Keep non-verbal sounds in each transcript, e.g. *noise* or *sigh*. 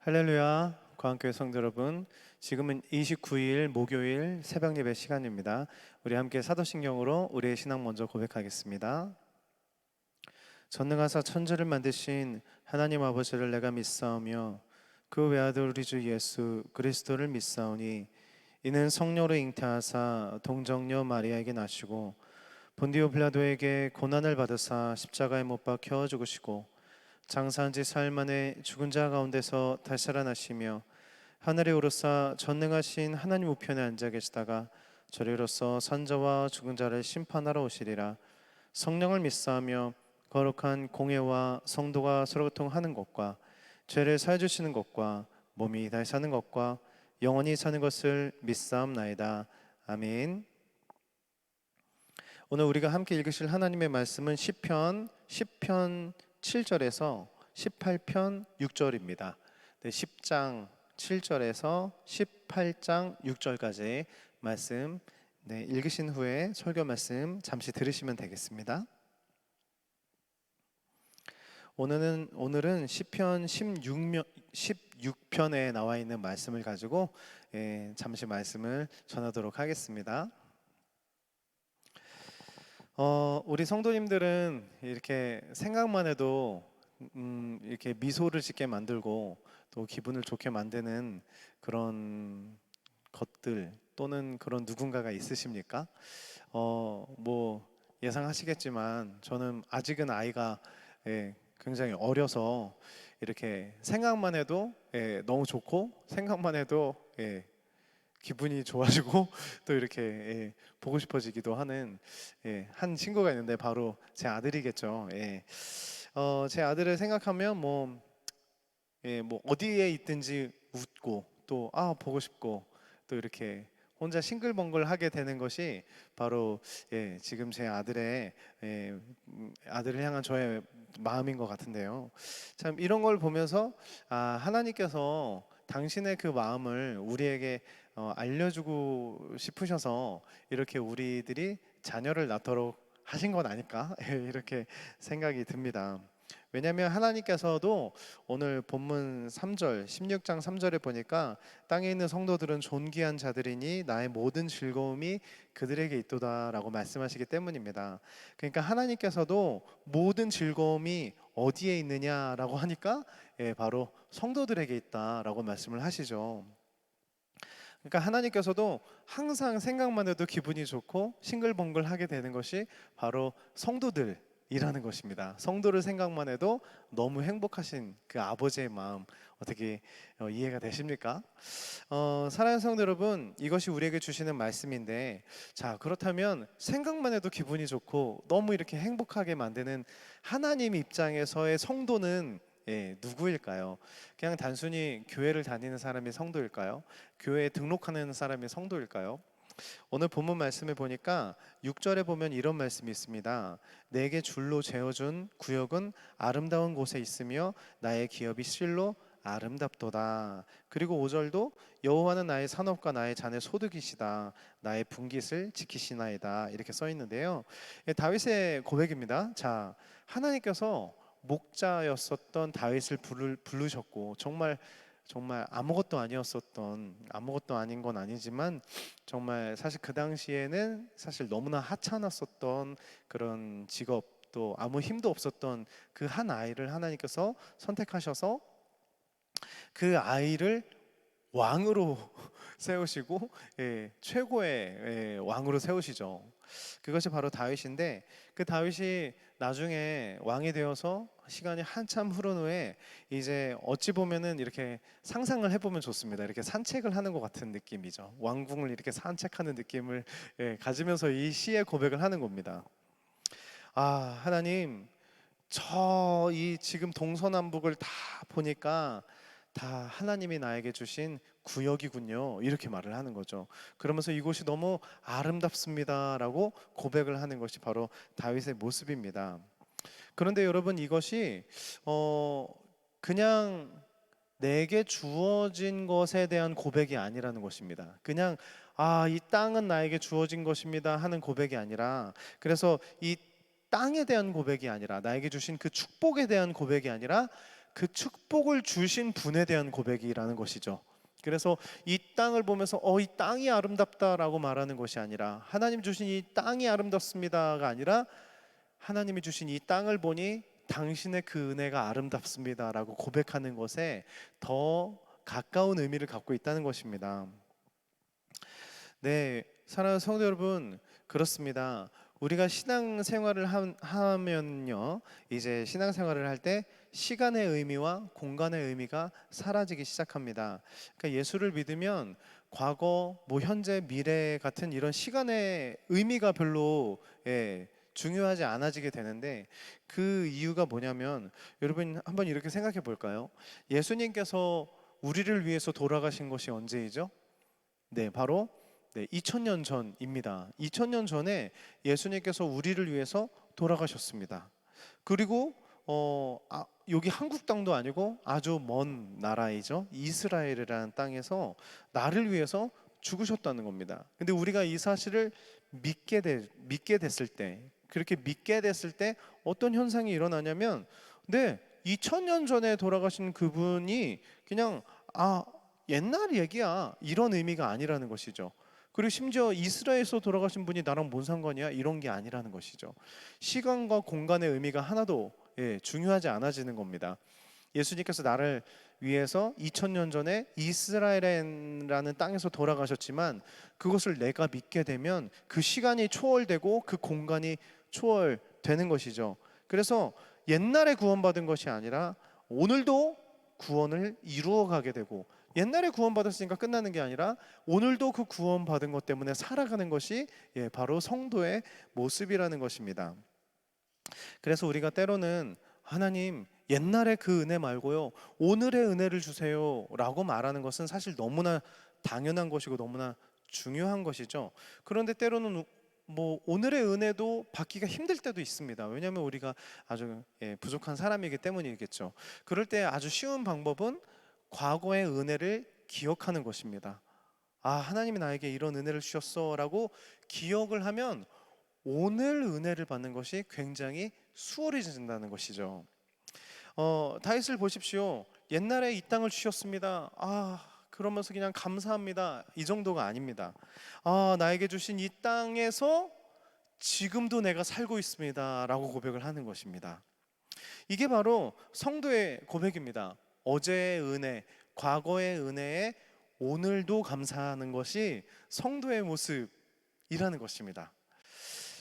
할렐루야. 과학교회 성도 여러분 지금은 29일 목요일 새벽 예배 시간입니다. 우리 함께 사도신경으로 우리의 신앙 먼저 고백하겠습니다. 전능하사 천지를 만드신 하나님 아버지를 내가 믿사오며 그 외아들 우리 주 예수 그리스도를 믿사오니 이는 성령으로 잉태하사 동정녀 마리아에게 나시고 본디오 빌라도에게 고난을 받으사 십자가에 못 박혀 죽으시고 장사한 지 사흘 만에 죽은 자 가운데서 다시 살아나시며 하늘에 오르사 전능하신 하나님 우편에 앉아 계시다가 저리로서 산자와 죽은 자를 심판하러 오시리라 성령을 믿사하며 거룩한 공예와 성도가 서로 교통하는 것과 죄를 사해 주시는 것과 몸이 다시 사는 것과 영원히 사는 것을 믿사옵나이다 아멘. 오늘 우리가 함께 읽으실 하나님의 말씀은 시편 10편 7절에서 18편 6절입니다. 네, 10장 7절에서 18장 6절까지 말씀 네, 읽으신 후에 설교 말씀 잠시 들으시면 되겠습니다. 오늘은 오늘은 시편 16면 16편에 나와 있는 말씀을 가지고 예, 잠시 말씀을 전하도록 하겠습니다. 어, 우리 성도님들은 이렇게 생각만 해도 음, 이렇게 미소를 짓게 만들고 또 기분을 좋게 만드는 그런 것들 또는 그런 누군가가 있으십니까? 어, 뭐 예상하시겠지만 저는 아직은 아이가 예, 굉장히 어려서 이렇게 생각만 해도 예, 너무 좋고 생각만 해도 예, 기분이 좋아지고 *laughs* 또 이렇게 예, 보고 싶어지기도 하는 예, 한 친구가 있는데 바로 제 아들이겠죠. 예. 어, 제 아들을 생각하면 뭐, 예, 뭐 어디에 있든지 웃고 또 아 보고 싶고 또 이렇게 혼자 싱글벙글하게 되는 것이 바로 예, 지금 제 아들의 예, 음, 아들을 향한 저의 마음인 것 같은데요. 참 이런 걸 보면서 아 하나님께서 당신의 그 마음을 우리에게 어, 알려주고 싶으셔서 이렇게 우리들이 자녀를 낳도록 하신 건 아닐까 *laughs* 이렇게 생각이 듭니다. 왜냐하면 하나님께서도 오늘 본문 3절 16장 3절에 보니까 땅에 있는 성도들은 존귀한 자들이니 나의 모든 즐거움이 그들에게 있도다라고 말씀하시기 때문입니다. 그러니까 하나님께서도 모든 즐거움이 어디에 있느냐라고 하니까 예, 바로 성도들에게 있다라고 말씀을 하시죠. 그러니까 하나님께서도 항상 생각만 해도 기분이 좋고 싱글벙글하게 되는 것이 바로 성도들 이라는 것입니다. 성도를 생각만 해도 너무 행복하신 그 아버지의 마음 어떻게 어, 이해가 되십니까? 어, 사랑하는 성도 여러분, 이것이 우리에게 주시는 말씀인데, 자 그렇다면 생각만 해도 기분이 좋고 너무 이렇게 행복하게 만드는 하나님 입장에서의 성도는 예, 누구일까요? 그냥 단순히 교회를 다니는 사람이 성도일까요? 교회에 등록하는 사람이 성도일까요? 오늘 본문 말씀을 보니까 6절에 보면 이런 말씀이 있습니다. 내게 줄로 재어준 구역은 아름다운 곳에 있으며 나의 기업이 실로 아름답도다. 그리고 5절도 여호와는 나의 산업과 나의 잔의 소득이시다. 나의 분깃을 지키시나이다. 이렇게 써 있는데요. 예, 다윗의 고백입니다. 자, 하나님께서 목자였었던 다윗을 부르, 부르셨고 정말 정말 아무것도 아니었었던 아무것도 아닌 건 아니지만 정말 사실 그 당시에는 사실 너무나 하찮았었던 그런 직업 또 아무 힘도 없었던 그 한 아이를 하나님께서 선택하셔서 그 아이를 왕으로 *laughs* 세우시고 예, 최고의 예, 왕으로 세우시죠. 그것이 바로 다윗인데 그 다윗이 나중에 왕이 되어서 시간이 한참 흐른 후에 이제 어찌 보면은 이렇게 상상을 해보면 좋습니다. 이렇게 산책을 하는 것 같은 느낌이죠. 왕궁을 이렇게 산책하는 느낌을 예, 가지면서 이 시의 고백을 하는 겁니다. 아 하나님 저 이 지금 동서남북을 다 보니까 다 하나님이 나에게 주신 구역이군요. 이렇게 말을 하는 거죠. 그러면서 이곳이 너무 아름답습니다라고 고백을 하는 것이 바로 다윗의 모습입니다. 그런데 여러분 이것이 어 그냥 내게 주어진 것에 대한 고백이 아니라는 것입니다. 그냥 아, 이 땅은 나에게 주어진 것입니다 하는 고백이 아니라 그래서 이 땅에 대한 고백이 아니라 나에게 주신 그 축복에 대한 고백이 아니라 그 축복을 주신 분에 대한 고백이라는 것이죠. 그래서 이 땅을 보면서 어 이 땅이 아름답다라고 말하는 것이 아니라 하나님 주신 이 땅이 아름답습니다가 아니라 하나님이 주신 이 땅을 보니 당신의 그 은혜가 아름답습니다라고 고백하는 것에 더 가까운 의미를 갖고 있다는 것입니다. 네, 사랑하는 성도 여러분, 그렇습니다. 우리가 신앙 생활을 함- 하면요, 이제 신앙 생활을 할 때 시간의 의미와 공간의 의미가 사라지기 시작합니다. 그러니까 예수를 믿으면 과거, 뭐 현재, 미래 같은 이런 시간의 의미가 별로 예, 중요하지 않아지게 되는데 그 이유가 뭐냐면 여러분 한번 이렇게 생각해 볼까요? 예수님께서 우리를 위해서 돌아가신 것이 언제이죠? 네, 바로 네, 2000년 전입니다. 2000년 전에 예수님께서 우리를 위해서 돌아가셨습니다. 그리고 어, 아, 여기 한국 땅도 아니고 아주 먼 나라이죠. 이스라엘이라는 땅에서 나를 위해서 죽으셨다는 겁니다. 근데 우리가 이 사실을 믿게 되, 믿게 됐을 때 그렇게 믿게 됐을 때 어떤 현상이 일어나냐면 네, 2000년 전에 돌아가신 그분이 그냥 아, 옛날 얘기야. 이런 의미가 아니라는 것이죠. 그리고 심지어 이스라엘에서 돌아가신 분이 나랑 뭔 상관이야? 이런 게 아니라는 것이죠. 시간과 공간의 의미가 하나도 예, 중요하지 않아지는 겁니다. 예수님께서 나를 위해서 2000년 전에 이스라엘이라는 땅에서 돌아가셨지만 그것을 내가 믿게 되면 그 시간이 초월되고 그 공간이 초월되는 것이죠. 그래서 옛날에 구원받은 것이 아니라 오늘도 구원을 이루어 가게 되고 옛날에 구원받았으니까 끝나는 게 아니라 오늘도 그 구원받은 것 때문에 살아가는 것이 예, 바로 성도의 모습이라는 것입니다. 그래서 우리가 때로는 하나님 옛날의 그 은혜 말고요 오늘의 은혜를 주세요라고 말하는 것은 사실 너무나 당연한 것이고 너무나 중요한 것이죠. 그런데 때로는 뭐 오늘의 은혜도 받기가 힘들 때도 있습니다. 왜냐하면 우리가 아주 예, 부족한 사람이기 때문이겠죠. 그럴 때 아주 쉬운 방법은 과거의 은혜를 기억하는 것입니다. 아 하나님이 나에게 이런 은혜를 주셨어라고 기억을 하면 오늘 은혜를 받는 것이 굉장히 수월해진다는 것이죠. 어, 다윗을 보십시오. 옛날에 이 땅을 주셨습니다. 아, 그러면서 그냥 감사합니다. 이 정도가 아닙니다. 아, 나에게 주신 이 땅에서 지금도 내가 살고 있습니다 라고 고백을 하는 것입니다. 이게 바로 성도의 고백입니다. 어제의 은혜, 과거의 은혜에 오늘도 감사하는 것이 성도의 모습이라는 것입니다.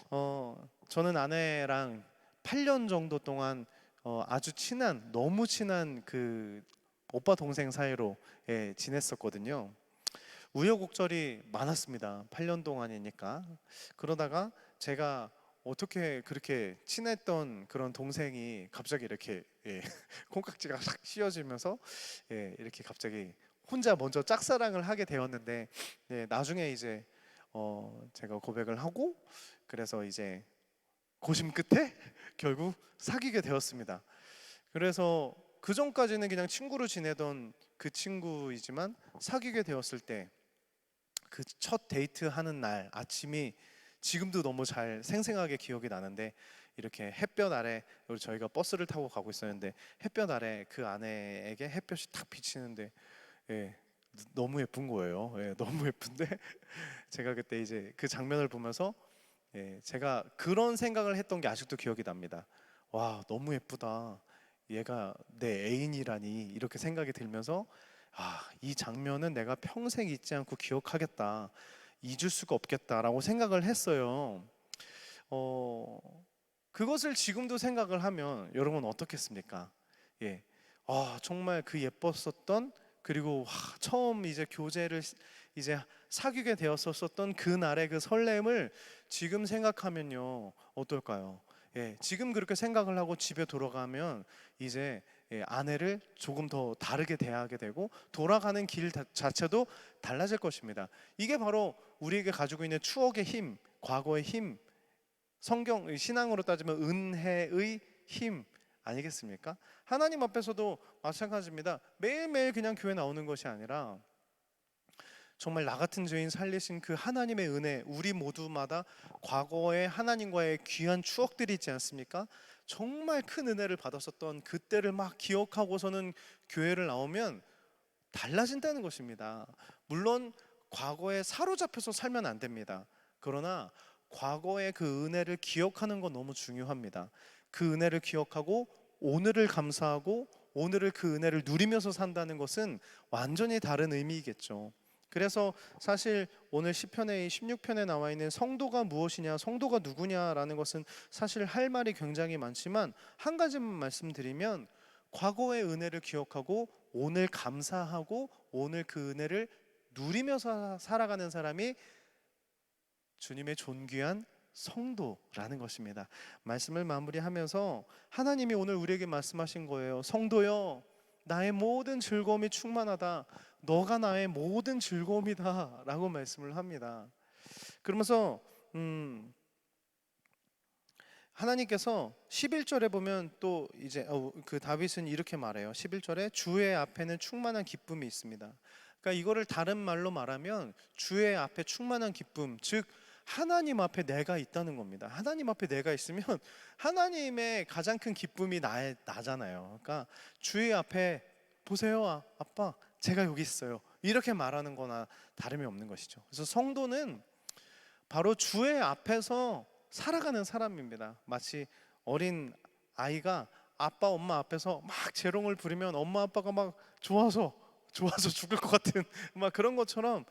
어, 저는 아내랑 8년 정도 동안 어, 아주 친한 너무 친한 그 오빠 동생 사이로 예, 지냈었거든요. 우여곡절이 많았습니다. 8년 동안이니까 그러다가 제가 어떻게 그렇게 친했던 그런 동생이 갑자기 이렇게 예, *laughs* 콩깍지가 싹 씌어지면서 예, 이렇게 갑자기 혼자 먼저 짝사랑을 하게 되었는데 예, 나중에 이제 어, 제가 고백을 하고 그래서 이제 고심 끝에 *laughs* 결국 사귀게 되었습니다. 그래서 그 전까지는 그냥 친구로 지내던 그 친구이지만 사귀게 되었을 때 그 첫 데이트 하는 날 아침이 지금도 너무 잘 생생하게 기억이 나는데 이렇게 햇볕 아래 우리 저희가 버스를 타고 가고 있었는데 햇볕 아래 그 아내에게 햇볕이 탁 비치는데 예, 너무 예쁜 거예요. 예, *laughs* 너무 예쁜데 제가 그때 이제 그 장면을 보면서 예, 제가 그런 생각을 했던 게 아직도 기억이 납니다. 와, 너무 예쁘다. 얘가 내 애인이라니 이렇게 생각이 들면서 아, 이 장면은 내가 평생 잊지 않고 기억하겠다. 잊을 수가 없겠다라고 생각을 했어요. 어, 그것을 지금도 생각을 하면 여러분 어떻겠습니까? 예. 아, 정말 그 예뻤었던 그리고 와, 처음 이제 교제를 시- 이제 사귀게 되었었던 그 날의 그 설렘을 지금 생각하면요 어떨까요? 예, 지금 그렇게 생각을 하고 집에 돌아가면 이제 예, 아내를 조금 더 다르게 대하게 되고 돌아가는 길 다- 자체도 달라질 것입니다. 이게 바로 우리에게 가지고 있는 추억의 힘, 과거의 힘, 성경 신앙으로 따지면 은혜의 힘 아니겠습니까? 하나님 앞에서도 마찬가지입니다. 매일매일 그냥 교회 나오는 것이 아니라 정말 나 같은 죄인 살리신 그 하나님의 은혜, 우리 모두마다 과거의 하나님과의 귀한 추억들이 있지 않습니까? 정말 큰 은혜를 받았었던 그때를 막 기억하고서는 교회를 나오면 달라진다는 것입니다. 물론 과거에 사로잡혀서 살면 안 됩니다. 그러나 과거의 그 은혜를 기억하는 건 너무 중요합니다. 그 은혜를 기억하고 오늘을 감사하고 오늘을 그 은혜를 누리면서 산다는 것은 완전히 다른 의미이겠죠. 그래서 사실 오늘 시편의 16편에 나와 있는 성도가 무엇이냐, 성도가 누구냐라는 것은 사실 할 말이 굉장히 많지만 한 가지만 말씀드리면 과거의 은혜를 기억하고 오늘 감사하고 오늘 그 은혜를 누리면서 살아가는 사람이 주님의 존귀한 성도라는 것입니다. 말씀을 마무리하면서 하나님이 오늘 우리에게 말씀하신 거예요. 성도여, 나의 모든 즐거움이 충만하다. 너가 나의 모든 즐거움이다라고 말씀을 합니다. 그러면서 음 하나님께서 11절에 보면 또 이제 어, 그 다윗은 이렇게 말해요. 11절에 주의 앞에는 충만한 기쁨이 있습니다. 그러니까 이거를 다른 말로 말하면 주의 앞에 충만한 기쁨, 즉 하나님 앞에 내가 있다는 겁니다. 하나님 앞에 내가 있으면 *laughs* 하나님의 가장 큰 기쁨이 나의 나잖아요. 그러니까 주의 앞에 보세요, 아, 아빠, 제가 여기 있어요. 이렇게 말하는 거나 다름이 없는 것이죠. 그래서 성도는 바로 주의 앞에서 살아가는 사람입니다. 마치 어린 아이가 아빠 엄마 앞에서 막 재롱을 부리면 엄마 아빠가 막 좋아서 좋아서 *laughs* 죽을 것 같은 *laughs* 막 그런 것처럼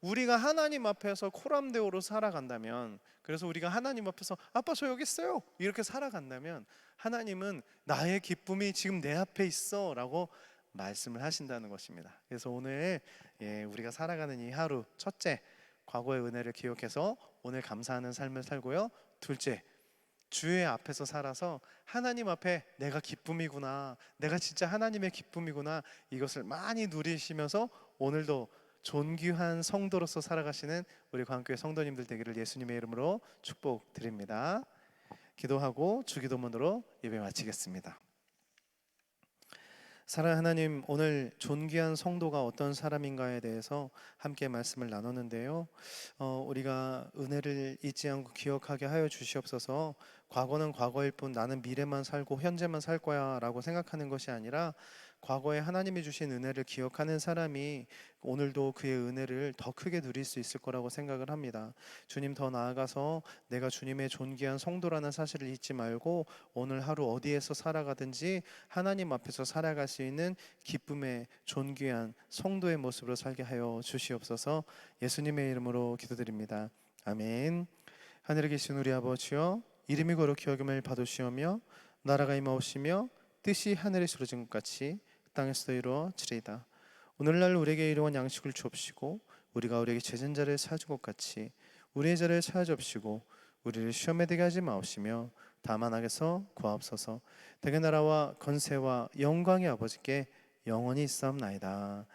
우리가 하나님 앞에서 코람데오로 살아간다면 그래서 우리가 하나님 앞에서 아빠 저 여기 있어요 이렇게 살아간다면 하나님은 나의 기쁨이 지금 내 앞에 있어라고 말씀을 하신다는 것입니다. 그래서 오늘 예, 우리가 살아가는 이 하루 첫째 과거의 은혜를 기억해서 오늘 감사하는 삶을 살고요. 둘째 주의 앞에서 살아서 하나님 앞에 내가 기쁨이구나. 내가 진짜 하나님의 기쁨이구나. 이것을 많이 누리시면서 오늘도 존귀한 성도로서 살아가시는 우리 광교회 성도님들 되기를 예수님의 이름으로 축복드립니다. 기도하고 주기도문으로 예배 마치겠습니다. 사랑 하나님 오늘 존귀한 성도가 어떤 사람인가에 대해서 함께 말씀을 나눴는데요. 어, 우리가 은혜를 잊지 않고 기억하게 하여 주시옵소서. 과거는 과거일 뿐 나는 미래만 살고 현재만 살 거야라고 생각하는 것이 아니라 과거에 하나님이 주신 은혜를 기억하는 사람이 오늘도 그의 은혜를 더 크게 누릴 수 있을 거라고 생각을 합니다. 주님 더 나아가서 내가 주님의 존귀한 성도라는 사실을 잊지 말고 오늘 하루 어디에서 살아가든지 하나님 앞에서 살아갈 수 있는 기쁨의 존귀한 성도의 모습으로 살게 하여 주시옵소서. 예수님의 이름으로 기도드립니다. 아멘. 하늘에 계신 우리 아버지여 이름이 거룩히 여김을 받으시오며 나라가 임하오시며 뜻이 하늘에 이루어진 것 같이 땅에서도 이루어지리이다. 오늘날 우리에게 이루한 양식을 주옵시고 우리가 우리에게 제전 자를 사준 것 같이 우리의 자를 사주옵시고 우리를 시험에 들게 하지 마옵시며 다만 악에서 구하옵소서. 대개 나라와 건세와 영광의 아버지께 영원히 있사옵나이다.